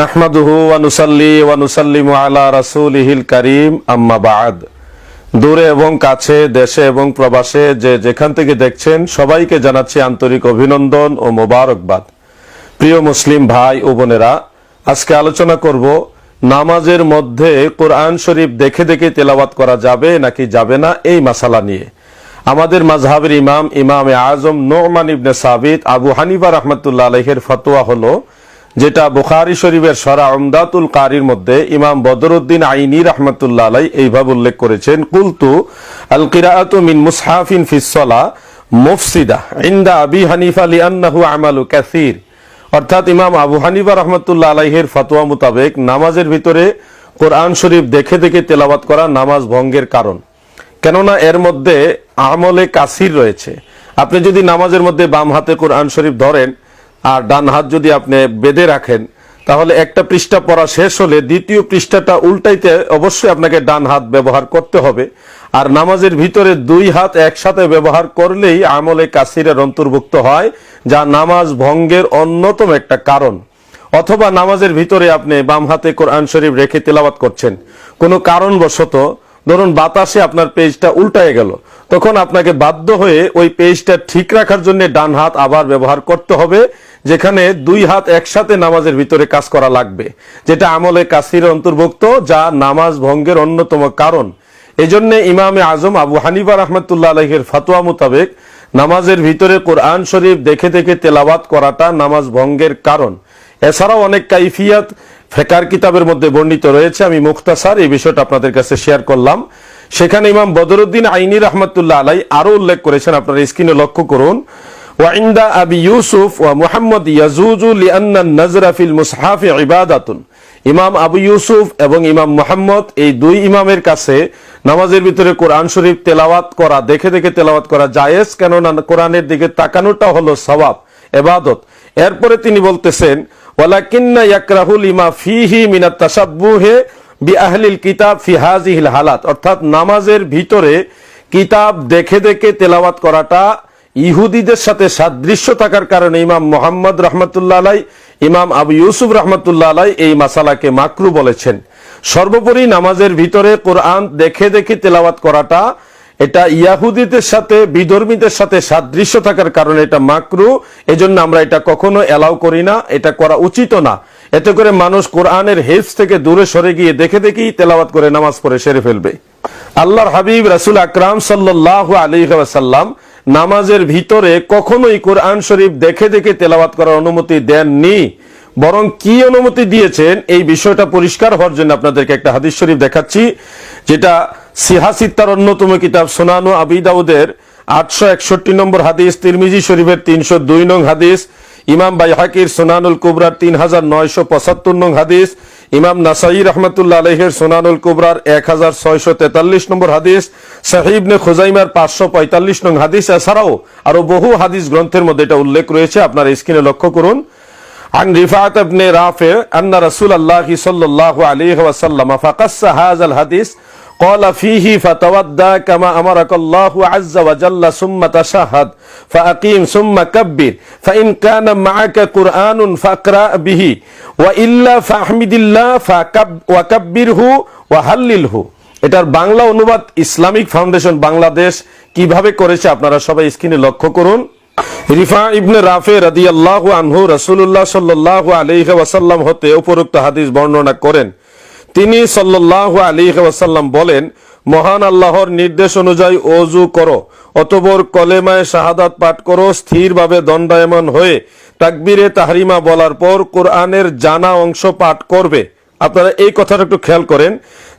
নাহমাদুহু ওয়ানুসাল্লি ওয়ানুসাল্লিমু আলা আম্মা বাদ। দূরে এবং কাছে, দেশে এবং প্রবাসে যে যেখান থেকে দেখছেন, সবাইকে জানাচ্ছি আন্তরিক অভিনন্দন ও মোবারকবাদ। প্রিয় মুসলিম ভাই ও বোনেরা, আজকে আলোচনা করব, নামাজের মধ্যে কোরআন শরীফ দেখে দেখে তেলাওয়াত করা যাবে নাকি যাবে না, এই মাসালা নিয়ে। আমাদের মাযহাবের ইমাম, ইমামে আজম নোমান ইবনে সাবিত, আবু হানিফা রহমতুল্লাহ আলহের ফতোয়া হলো যেটা বুখারি শরীফের সরা আমদাতুল কারির মধ্যে ইমাম বদরুদ্দিন আইনি রহমতুল্লাহ আলাই এইভাবে উল্লেখ করেছেন, কুলতু আল কিরাআতু মিন মুসহাফিন ফিসলা মুফসিদা ইন্দা আবি হানিফ হানিফা লিআন্নাহু আমালু কাসীর। অর্থাৎ ইমাম আবু হানিফা রহমতুল্লাহ আলাইহের ফতোয়া মোতাবেক নামাজের ভিতরে কোরআন শরীফ দেখে দেখে তেলাওয়াত করা নামাজ ভঙ্গের কারণ। কেননা এর মধ্যে আমলে কাসির রয়েছে। আপনি যদি নামাজের মধ্যে বাম হাতে কোরআন শরীফ ধরেন আর ডান হাত যদি আপনি বেঁধে রাখেন, তাহলে একটা পৃষ্ঠা পড়া শেষ হলে দ্বিতীয় পৃষ্ঠাটা উল্টাইতে অবশ্যই আপনাকে ডান হাত ব্যবহার করতে হবে। আর নামাজের ভিতরে দুই হাত একসাথে ব্যবহার করলেই আমলে কাসিরের অন্তর্ভুক্ত হয়, যা নামাজ ভঙ্গের অন্যতম একটা কারণ। অথবা নামাজের ভিতরে আপনি বাম হাতে কোরআন শরীফ রেখে তেলাওয়াত করছেন। কোনো কারণবশত ধরুন বাতাসে আপনার পেজটা উল্টায় গেল, তখন আপনাকে বাধ্য হয়ে ওই পেজটা ঠিক রাখার জন্য ডান হাত আবার ব্যবহার করতে হবে, যেখানে দুই হাত একসাথে নামাজের ভিতরে কাজ করা লাগবে, যেটা আমলে কাসির অন্তর্ভুক্ত, যা নামাজ ভঙ্গের অন্যতম কারণ। এজন্য ইমামে আজম আবু হানিফা রহমতুল্লাহ আলহের ফাতোয়া মোতাবেক নামাজের ভিতরে কোরআন শরীফ দেখে দেখে তেলাওয়াত করাটা নামাজ ভঙ্গের কারণ। এছাড়াও অনেক কাইফিয়াত ফেকার কিতাবের মধ্যে বর্ণিত রয়েছে। আমি মুখতাসার এই বিষয়টা আপনাদের কাছে শেয়ার করলাম। সেখানে ইমাম বদরুদ্দিন আইনি রহমতুল্লাহ আলাই আরও উল্লেখ করেছেন, আপনারা স্ক্রিনে লক্ষ্য করুন। ইমাম আবু ইউসুফ এবং ইমাম মুহাম্মদ এই দুই ইমামের কাছে নামাজের ভিতরে কোরআন শরীফ তেলাওয়াত করা, দেখে দেখে তেলাওয়াত করা জায়েজ। কেননা কোরআনের দিকে তাকানোটা হলো সওয়াব, এবাদত। এরপরে তিনি বলতেছেন, ওয়ালাকিন্না ইয়াকরাহুল ইমা ফিহি মিনাত তাসাব্বুহে বি আহলিল কিতাব ফি হাজিহিল হালাত। অর্থাৎ নামাজের ভিতরে কিতাব দেখে দেখে তেলাওয়াত করাটা ইহুদিদের সাথে সাদৃশ্য থাকার কারণে ইমাম মোহাম্মদ রহমতুল্লাহ আলাই, ইমাম আবু ইউসুফ রহমতুল্লাহ আলাই এই মাসালাকে মাকরু বলেছেন। সর্বোপরি নামাজের ভিতরে কোরআন দেখে দেখে তেলাওয়াত করাটা এটা ইয়াহুদিদের সাথে, বিধর্মীদের সাথে সাদৃশ্য থাকার কারণে এটা মাকরু। এজন্য আমরা এটা কখনো এলাও করি না, এটা করা উচিত না। এতে করে মানুষ কোরআনের হেফ থেকে দূরে সরে গিয়ে দেখে দেখেই তেলাওয়াত করে নামাজ পড়ে সেরে ফেলবে। আল্লাহর হাবিব রাসুল আকরাম সাল্লাহ আলী সাল্লাম নামাজের ভিতরে কখনোই কোরআন শরীফ দেখে দেখে তেলাওয়াত করার অনুমতি দেননি। বরং কি অনুমতি দিয়েছেন, এই বিষয়টা পরিষ্কার হওয়ার জন্য আপনাদেরকে একটা হাদিস শরীফ দেখাচ্ছি। যেটা সিহাসিত্তার অন্যতম কিতাব সোনানু আবি দাউদের আটশো একষট্টি নম্বর হাদিস, তিরমিজি শরীফের তিনশো দুই নং হাদিস, ইমাম বাইহাকির সোনানুল কুবরার তিন হাজার নয়শো পঁচাত্তর নং হাদিস, ইমাম নাসাই রহমতুল্লাহ আলহের সোনানুল কুবরার এক হাজার ছয়শো তেতাল্লিশ নম্বর হাদিস সাহিবনে খোজাইমার পাঁচশো পঁয়তাল্লিশ নং হাদিস। এছাড়াও আরও বহু হাদিস গ্রন্থের মধ্যে এটা উল্লেখ রয়েছে। আপনার স্ক্রিনে লক্ষ্য করুন। عن رفاعة بن رافع أن رسول الله صلى الله عليه وسلم فقص هذا الحديث قال فيه فتودى كما أمرك الله عز وجل ثم تشهد فأقيم ثم كبر فإن كان معك قرآن فاقرأ به وإلا فأحمد الله فكب وكبره وهلله এটার বাংলা অনুবাদ ইসলামিক ফাউন্ডেশন বাংলাদেশ কিভাবে করেছে আপনারা সবাই স্ক্রিনে লক্ষ্য করুন রিফা ইবনে রাফে রাদি আল্লাহ আনহু রসুল্লাহ সাল্লাহ আলিহ ওয়াসাল্লাম হতে উপরোক্ত হাদিস বর্ণনা করেন। তিনি সাল্লাহ আলিহ ওয়াসাল্লাম বলেন, মহান আল্লাহর নির্দেশ অনুযায়ী অজু করো অতবর কলেমায় শাহাদাত পাঠ করো, স্থিরভাবে দণ্ডায়মান হয়ে তাকবিরে তাহরিমা বলার পর কোরআনের জানা অংশ পাঠ করবে। আপনারা এই কথাটা একটু খেয়াল করেন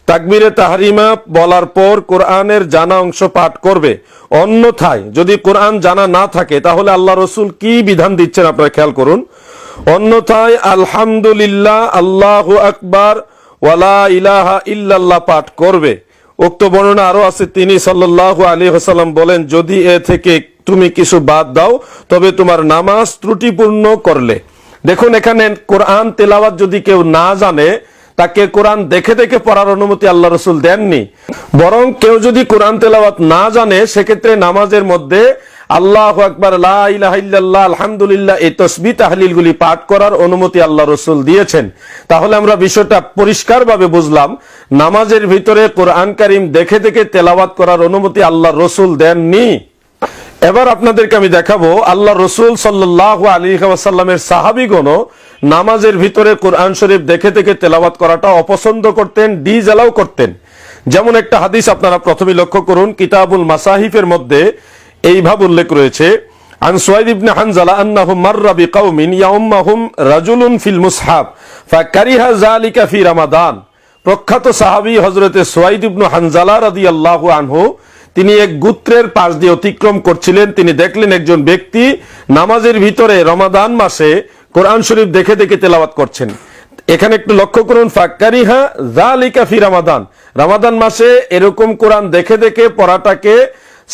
তাকবিরে তাহরিমা বলার পর কোরআনের জানা অংশ পাঠ করবে। অন্যথায় যদি কোরআন জানা না থাকে, তাহলে আল্লাহ রসুল কি বিধান দিচ্ছেন আপনারা খেয়াল করুন। অন্যথায়, আলহামদুলিল্লাহ, আল্লাহ আকবার ওয়ালা ইলাহা ইল্লাল্লাহ পাঠ করবে। উক্ত বর্ণনা আরও আছে, তিনি সাল্লাহ আলী হাসাল্লাম বলেন, যদি এ থেকে তুমি কিছু বাদ দাও, তবে তোমার নামাজ ত্রুটিপূর্ণ করলে। দেখুন এখানে কোরআন তেলাওয়াত যদি কেউ না জানে তাকে কোরআন দেখে দেখে পড়ার অনুমতি আল্লাহ রসুল দেননি। বরং কেউ যদি কোরআন তেলাওয়াত না জানে, সেক্ষেত্রে নামাজের মধ্যে আল্লাহ আকবার আলহামদুলিল্লাহ এই তসবি তাহলিলগুলি পাঠ করার অনুমতি আল্লাহ রসুল দিয়েছেন। তাহলে আমরা বিষয়টা পরিষ্কারভাবে বুঝলাম, নামাজের ভিতরে কোরআন কারিম দেখে দেখে তেলাওয়াত করার অনুমতি আল্লাহ রসুল দেননি। এবার আপনাদেরকে আমি দেখাবো আল্লাহ রসুল সাল্লাহ আলী ওয়াসাল্লামের সাহাবিগণও নামাজের ভিতরে কোরআন শরীফ দেখে দেখে তেলাওয়াত করাটা অপছন্দ করতেন ডিজ এলাও করতেন যেমন একটা হাদিস আপনারা প্রথমে লক্ষ্য করুন কিতাবুল মাসাহিফের মধ্যে এইভাবে উল্লেখ রয়েছে عن سويد بن حنزلة أنه مر بقوم يومهم رجل في المصحف فكره ذلك في رمضان প্রখ্যাত সাহাবী হজরতে সোয়াইদ ইবনু হানজালা রাদিয়াল্লাহু আনহু তিনি এক গুত্রের পাশ দিয়ে অতিক্রম করছিলেন। তিনি দেখলেন একজন ব্যক্তি নামাজের ভিতরে রমাদান মাসে কোরআন শরীফ দেখে দেখে তেলাওয়াত করছেন। এখানে একটু লক্ষ্য করুন ফাক্কারিহা জালিকা ফি রামাদান। রামাদান মাসে এরকম কোরআন দেখে দেখে পড়াটাকে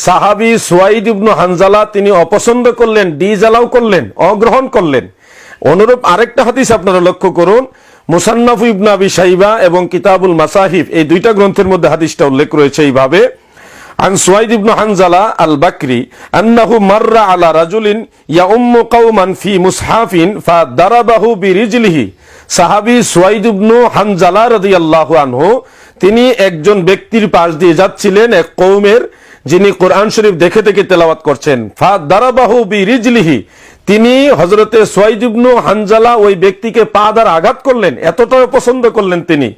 সাহাবি সুয়াইদ ইবনু হানজালা তিনি অপছন্দ করলেন ডি ডিজালাও করলেন, অগ্রহণ করলেন। অনুরূপ আরেকটা হাদিস আপনারা লক্ষ্য করুন, মুসান্নাফু ইবনু আবি সাইবা এবং কিতাবুল মাসাহিফ এই দুইটা গ্রন্থের মধ্যে হাদিসটা উল্লেখ রয়েছে এইভাবে। عن سويد بن حنزلة البكري أنه مر على رجل يؤم قوما في مصحف فضربه برجله সাহাবি সুয়াইদ ইবনু হানজালা রাদিয়াল্লাহু আনহু তিনি একজন ব্যক্তির পাশ দিয়ে যাচ্ছিলেন এক কৌমের যিনি কোরআন শরীফ দেখে দেখে তেলাওয়াত করছেন ফা দারাবাহু বি রিজলিহি তিনি হজরতে সোয়াইদ ইবনু হানজালা ওই ব্যক্তিকে পা দ্বারা আঘাত করলেন এতটাও পছন্দ করলেন তিনি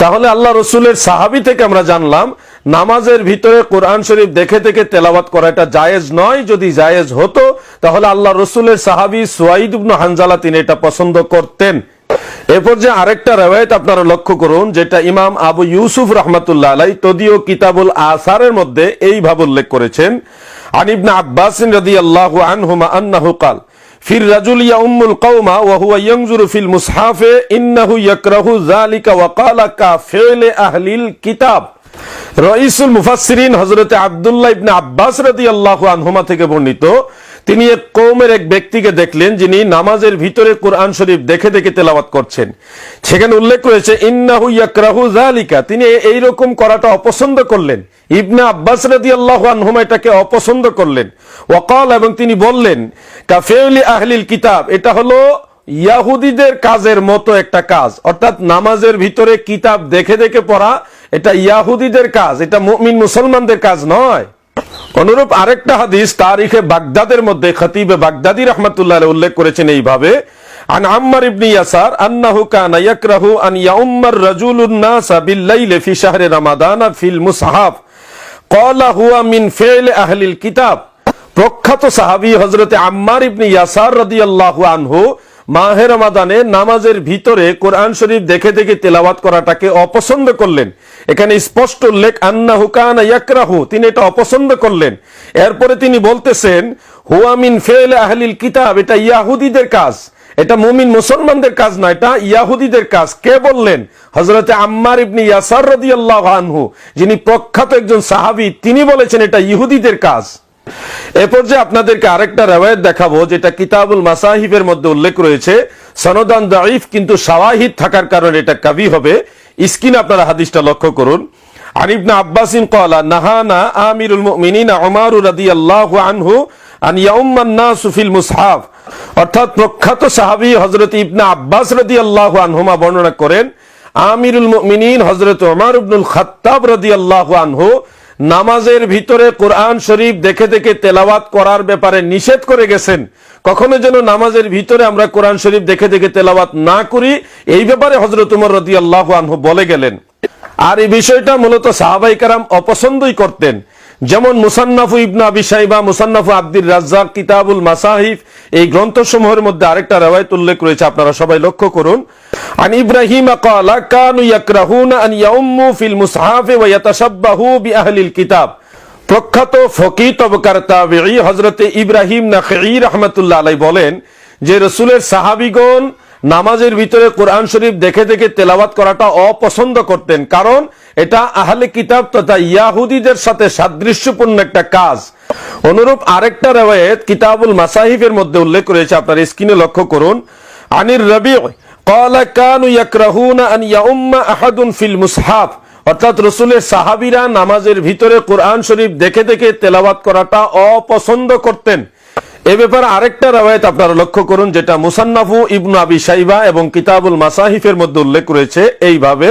তাহলে আল্লাহ রসুলের সাহাবি থেকে আমরা জানলাম নামাজের ভিতরে কোরআন শরীফ দেখে দেখে তেলাওয়াত করা এটা জায়েজ নয়। যদি জায়েজ হতো, তাহলে আল্লাহ রসুলের সাহাবি সোয়াইদ হানজালা তিনি এটা পছন্দ করতেন। এরপর যে আরেকটা রেওয়ায়ত আপনারা লক্ষ্য করুন, যেটা ইমাম আবু ইউসুফ রহমতুল্লাহ আলাই তদীয় কিতাবুল আসারের মধ্যে এইভাবে উল্লেখ করেছেন আনিবনা আব্বাস রাদিয়াল্লাহু আনহুমা আন্নাহু কাল, ফির রাজুল ইয়াউমুল কওমা ওয়া হুয়া ফিল মুসহাফে, ইন্নাহু ইয়াকরাহু যালিকা ওয়া ক্বালা কা আহলিল কিতাব। ইবনে আব্বাস আনহুমা থেকে বর্ণিত, তিনি এক এক ব্যক্তিকে দেখলেন যিনি নামাজের ভিতরে কোরআন শরীফ দেখে দেখে তেলাওয়াত করছেন। সেখানে উল্লেখ রয়েছে, ইন্নাহু ইয়াকরাহু তিনি এই রকম করাটা অপছন্দ করলেন। ইবনে আব্বাস রাদিয়াল্লাহু আনহুমা এটাকে অপছন্দ করলেন। ওয়াকাল এবং তিনি বললেন কাফেউলি আহলিল কিতাব এটা হলো ইয়াহুদিদের কাজের মতো একটা কাজ অর্থাৎ নামাজের ভিতরে কিতাব দেখে দেখে পড়া এটা ইয়াহুদিদের কাজ এটা মুমিন মুসলমানদের কাজ নয় অনুরূপ আরেকটা হাদিস তারিখে বাগদাদের মধ্যে খতিবে বাগদাদি রহমতুল্লাহ উল্লেখ করেছেন এইভাবে عن عمر بن يسار أنه كان يكره أن يؤم الرجل الناس بالليل في شهر رمضان في المصحف قال هو من فعل أهل الكتاب প্রখ্যাত সাহাবী হজরতে আম্মার ইবনে ইয়াসার রাদিয়াল্লাহু আনহু মাহে রমাদানে নামাজের ভিতরে কোরআন শরীফ দেখে দেখে তেলাওয়াত করাটাকে অপছন্দ করলেন। এখানে স্পষ্ট উল্লেখ আন্না হুকান ইয়াকরাহু, তিনি এটা অপছন্দ করলেন। এরপরে তিনি বলতেছেন হুয়ামিন ফেল আহলিল কিতাব এটা ইয়াহুদিদের কাজ। এটা মুমিন মুসলমানদের কাজ না, এটা ইয়াহুদিদের কাজ। কে বললেন? হজরতে আম্মার ইবনি ইয়াসার রাদিয়াল্লাহু আনহু, যিনি প্রখ্যাত একজন সাহাবি, তিনি বলেছেন এটা ইহুদিদের কাজ। এরপর যে আপনাদেরকে আরেকটা রেওয়ায়ত দেখাবো, যেটা কিতাবুল মাসাহিবের মধ্যে উল্লেখ রয়েছে। সনদান দাইফ কিন্তু সাওয়াহিদ থাকার কারণে এটা কাবি হবে। স্কিন আপনারা হাদিসটা লক্ষ্য করুন। আনিবনা আব্বাসিন কলা নাহানা আমিরুল মিনিনা রাদি আল্লাহ আনহু মুসহাফ। অর্থাৎ প্রখ্যাত সাহাবি হজরত ইবনা আব্বাস আল্লাহ আনহুমা বর্ণনা করেন, আমিরুল মিনিন হজরত ওমার ইবনুল খাত্তাব রদি আল্লাহ আনহু নামাজের ভিতরে কোরআন শরীফ দেখে দেখে তেলাওয়াত করার ব্যাপারে নিষেধ করে গেছেন। কখনো যেন নামাজের ভিতরে আমরা কোরআন শরীফ দেখে দেখে তেলাওয়াত না করি, এই ব্যাপারে হজরত উমর রদি আল্লাহ বলে গেলেন। আর এই বিষয়টা মূলত সাহাবাই কারাম অপছন্দই করতেন। যেমন মুসান্নাফু ইবনা আবি সাইবা মুসান্নাফু আব্দুর রাজ্জাক কিতাবুল মাসাহিফ এই গ্রন্থসমূহের মধ্যে আরেকটা রেওয়ায়ত উল্লেখ রয়েছে আপনারা সবাই লক্ষ্য করুন عن إبراهيم قال كانوا يكرهون أن يؤموا في المصحف ويتشبهوا بأهل الكتاب প্রখ্যাত ফকি তবকার তাবেঈ হযরতে ইব্রাহিম নাখঈ রাহমাতুল্লাহ আলাই বলেন যে রসুলের সাহাবীগণ নামাজের ভিতরে কোরআন শরীফ দেখে দেখে তেলাওয়াত করাটা অপছন্দ করতেন কারণ এটা আহলে কিতাব তথা ইয়াহুদিদের সাথে সাদৃশ্যপূর্ণ একটা কাজ অনুরূপ আরেকটা রেওয়ায়েত কিতাবুল মাসাহিফের মধ্যে উল্লেখ রয়েছে আপনার স্ক্রিনে লক্ষ্য করুন আনির রবি قال كانوا يكرهون أن يؤم أحد في المصحف অর্থাৎ রসুলের সাহাবিরা নামাজের ভিতরে কোরআন শরীফ দেখে দেখে তেলাওয়াত করাটা অপছন্দ করতেন এ ব্যাপারে আরেকটা রাওয়ায়ত আপনারা লক্ষ্য করুন যেটা মুসান্নাফু ইবনু আবি সাইবা এবং কিতাবুল মাসাহিফের মধ্যে উল্লেখ রয়েছে এইভাবে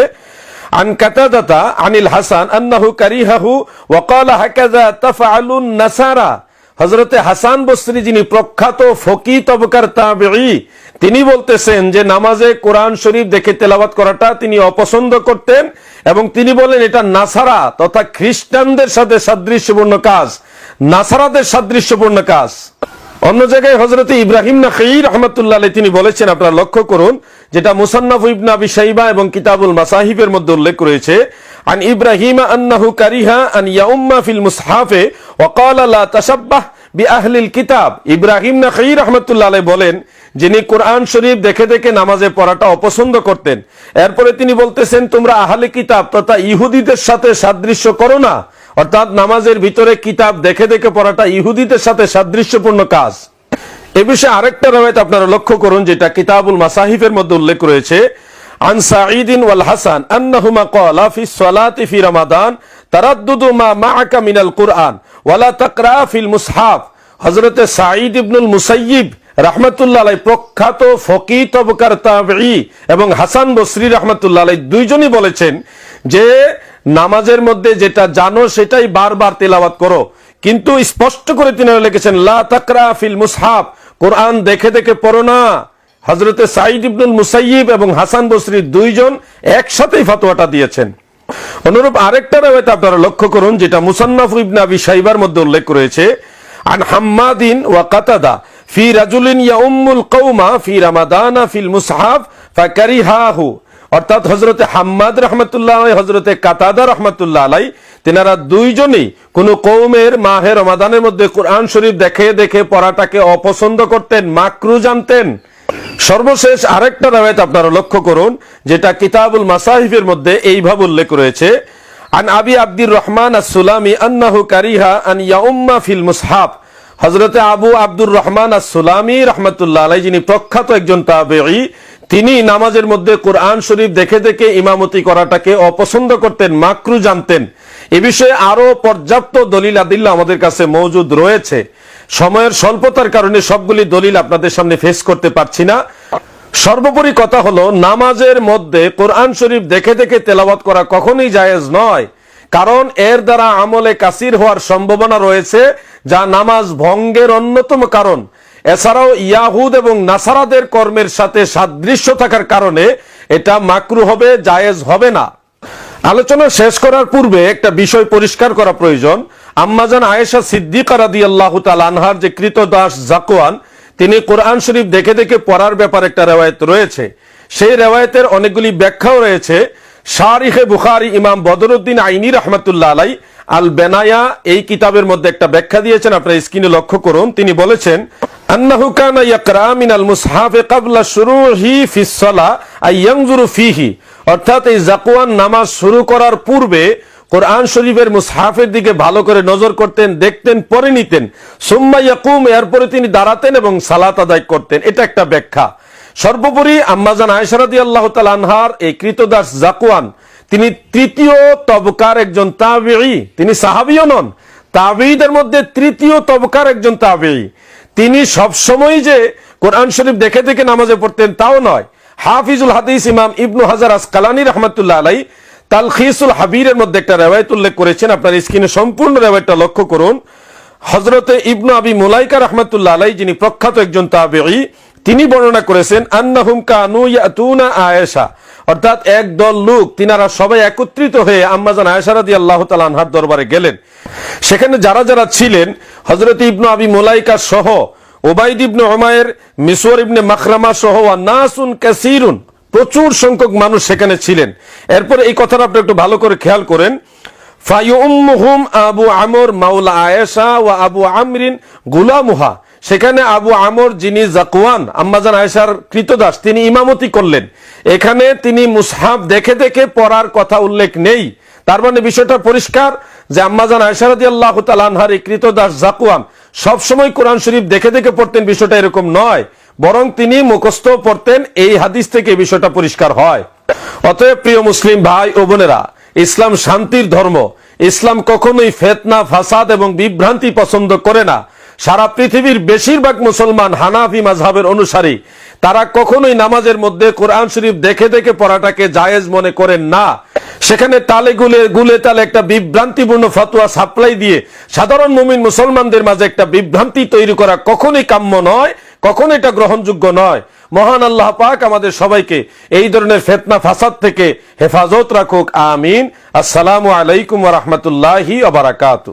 عن قتادة عن الحسن أنه كرهه وقال هكذا تفعل النصارى হজরতে হাসান বসরি যিনি প্রখ্যাত ফকি তবকার তাবেঈ তিনি বলতেছেন যে নামাজে কোরআন শরীফ দেখে তেলাওয়াত করাটা তিনি অপছন্দ করতেন এবং তিনি বলেন এটা নাসারা তথা খ্রিস্টানদের সাথে সাদৃশ্যপূর্ণ কাজ নাসারাদের সাদৃশ্যপূর্ণ কাজ অন্য জায়গায় হজরত ইব্রাহিম নাকি রহমতুল্লাহ তিনি বলেছেন, আপনারা লক্ষ্য করুন, যেটা মুসান্নাফ ইবনা আবি সাইবা এবং কিতাবুল মাসাহিবের মধ্যে উল্লেখ রয়েছে, আন ইব্রাহিম আন্নাহু কারিহা আন ইয়াউম্মা ফিল মুসহাফে ওয়াকাল লা তাশাব্বাহ বি আহলিল কিতাব। ইব্রাহিম নাকি রহমতুল্লাহ আলী বলেন, যিনি কোরআন শরীফ দেখে দেখে নামাজে পড়াটা অপছন্দ করতেন। এরপরে তিনি বলতেছেন, তোমরা আহলে কিতাব তথা ইহুদিদের সাথে সাদৃশ্য করো না। অর্থাৎ নামাজের ভিতরে কিতাব দেখে দেখে পড়াটা ইহুদিদের সাথে সাদৃশ্যপূর্ণ কাজ। এ বিষয়ে আরেকটা রয়েত আপনারা লক্ষ্য করুন, যেটা কিতাবুল মাসাহিফের মধ্যে উল্লেখ রয়েছে। ওয়াল হাসান আন্নাহুমা ক্বালা ফি সলাতি ফি রমাদান, তারাদ্দুদু মা মাআকা মিনাল কুরআন, ওয়ালা তাকরা ফিল মুসহাফ। হযরতে সাঈদ ইবনুল আলাই প্রখ্যাত ফকি তবকার এবং হাসান বসরি রাহমাতুল্লাহ দুইজনই বলেছেন যে নামাজের মধ্যে যেটা জানো সেটাই বারবার তেলাওয়াত করো। কিন্তু স্পষ্ট করে তিনি লিখেছেন, লা ফিল মুসহাব। কোরআন দেখে দেখে পড়ো না। হজরতে সাইদ ইবনুল মুসাইয়িব এবং হাসান বসরি দুইজন একসাথেই ফতোয়াটা দিয়েছেন। অনুরূপ আরেকটা রেওয়ায়ত আপনারা লক্ষ্য করুন, যেটা মুসান্নাফ ইবনে আবি শাইবার মধ্যে উল্লেখ রয়েছে। আন হাম্মাদিন ওয়া কাতাদা ফি রাজুলিন ইয়াউম্মুল কওমা ফি রামাদানা ফিল মুসহাফ ফাকারিহাহু অর্থাৎ হজরতে হাম্মাদ রহমতুল্লাহ হজরতে কাতাদা রহমতুল্লাহ আলাই তেনারা দুইজনই কোন কৌমের মাহের রমাদানের মধ্যে কোরআন শরীফ দেখে দেখে পড়াটাকে অপছন্দ করতেন, মাকরু জানতেন। সর্বশেষ আরেকটা রায়ত আপনারা লক্ষ্য করুন, যেটা কিতাবুল মাসাহিফের মধ্যে এইভাবে উল্লেখ রয়েছে, আন আবি আব্দুর রহমান আসুলামি আন্নাহু কারিহা আন ইয়াউম্মা ফিল মুসহাব। হজরতে আবু আব্দুর রহমান আসুলামি রহমতুল্লাহ আলাই যিনি প্রখ্যাত একজন তাবেঈ তিনি নামাজের মধ্যে কোরআন শরীফ দেখে দেখে ইমামতি করাটাকে অপছন্দ করতেন, মাকরু জানতেন। এ বিষয়ে আরও পর্যাপ্ত দলিল আদিল্লা আমাদের কাছে মজুদ রয়েছে। সময়ের স্বল্পতার কারণে সবগুলি দলিল আপনাদের সামনে ফেস করতে পারছি না। সর্বোপরি কথা হলো, নামাজের মধ্যে কোরআন শরীফ দেখে দেখে তেলাওয়াত করা কখনই জায়েজ নয়। কারণ এর দ্বারা আমলে কাসির হওয়ার সম্ভাবনা রয়েছে, যা নামাজ ভঙ্গের অন্যতম কারণ। এছাড়াও ইয়াহুদ এবং নাসারাদের কর্মের সাথে সাদৃশ্য থাকার কারণে এটা মাকরু হবে, জায়েজ হবে না। আলোচনা শেষ করার পূর্বে একটা বিষয় পরিষ্কার করা প্রয়োজন। আম্মাজান আয়েশা সিদ্দিকা রাদি আল্লাহ আনহার যে কৃতদাস জাকওয়ান, তিনি কোরআন শরীফ দেখে দেখে পড়ার ব্যাপার একটা রেওয়ায়ত রয়েছে। সেই রেওয়ায়তের অনেকগুলি ব্যাখ্যাও রয়েছে। শারিখে বুখারি ইমাম বদরুদ্দিন আইনি রহমতুল্লাহ আলাই আল বেনায়া এই কিতাবের মধ্যে একটা ব্যাখ্যা দিয়েছেন, আপনার স্ক্রিনে লক্ষ্য করুন। তিনি বলেছেন আন্নাহু কানা ইয়াকরা মিনাল মুসহাফে ক্বাবলা শুরুহি ফিস সালা আই ইয়ানজুরু ফিহি। অর্থাৎ এই জাকওয়ান নামাজ শুরু করার পূর্বে কোরআন শরীফের মুসহাফের দিকে ভালো করে নজর করতেন, দেখতেন পরে নিতেন। সুম্মা ইয়াকুম, এরপরে তিনি দাঁড়াতেন এবং সালাত আদায় করতেন। এটা একটা ব্যাখ্যা। সর্বোপরি আম্মাজান আয়সারাদি আল্লাহ আনহার এই কৃতদাস জাকুয়ান, তিনি তৃতীয় তবকার একজন তাবেঈ, তিনি সাহাবিও নন। তাবেঈদের মধ্যে তৃতীয় তবকার একজন তাবেঈ। তিনি সবসময় যে কোরআন শরীফ দেখে দেখে নামাজে পড়তেন তাও নয়। হাফিজুল হাদিস ইমাম ইবনু হাজার আসকালানি রহমতুল্লাহ আলাই তালখিসুল হাবিরের মধ্যে একটা রেওয়ায়ত উল্লেখ করেছেন। আপনার স্ক্রিনে সম্পূর্ণ রেওয়ায়তটা লক্ষ্য করুন। হজরতে ইবনু আবি মুলাইকা রহমতুল্লাহ আলাই যিনি প্রখ্যাত একজন তাবেঈ, তিনি বর্ণনা করেছেন, আন্নাহুম কানু ইয়াতুনা আয়েশা। অর্থাৎ এক দল লোক, তিনারা সবাই একত্রিত হয়ে আম্মাজান রাদিয়াল্লাহু আল্লাহ তালানহার দরবারে গেলেন। সেখানে যারা যারা ছিলেন হজরত ইবনু আবি মুলাইকা সহ, ওবাইদ ইবনে ওমায়ের মিসওয়ার ইবনে মাখরামা সহ নাসুন কাসিরুন, প্রচুর সংখ্যক মানুষ সেখানে ছিলেন। এরপর এই কথাটা আপনি একটু ভালো করে খেয়াল করেন। ফায়ুম্মুহুম আবু আমর মাওলা আয়েশা ও আবু আমরিন গুলামুহা। সেখানে আবু আমর, যিনি জাকওয়ান, আম্মাজান আয়েশার কৃতদাস, তিনি ইমামতি করলেন। এখানে তিনি মুসহাব দেখে দেখে পড়ার কথা উল্লেখ নেই। তার মানে বিষয়টা পরিষ্কার যে আম্মাজান আয়সারাদি আল্লাহ কৃতদাস জাকুয়ান সবসময় কোরআন শরীফ দেখে দেখে পড়তেন, বিষয়টা এরকম নয়। বরং তিনি মুখস্থ পড়তেন, এই হাদিস থেকে বিষয়টা পরিষ্কার হয়। অতএব প্রিয় মুসলিম ভাই ও বোনেরা, ইসলাম শান্তির ধর্ম। ইসলাম কখনোই ফেতনা, ফাসাদ এবং বিভ্রান্তি পছন্দ করে না। সারা পৃথিবীর বেশিরভাগ মুসলমান হানাফি মাঝহাবের অনুসারী। তারা কখনোই নামাজের মধ্যে কোরআন শরীফ দেখে দেখে পড়াটাকে জায়েজ মনে করেন না। সেখানে তালে গুলে গুলে তালে একটা বিভ্রান্তিপূর্ণ ফতোয়া সাপ্লাই দিয়ে সাধারণ মুমিন মুসলমানদের মাঝে একটা বিভ্রান্তি তৈরি করা কখনোই কাম্য নয় কখন এটা গ্রহণযোগ্য নয়। মহান আল্লাহ পাক আমাদের সবাইকে এই ধরনের ফেতনা ফাসাদ থেকে হেফাজত রাখুক, আমিন। আসসালামু আলাইকুম রহমতুল্লাহি আবরাকাতু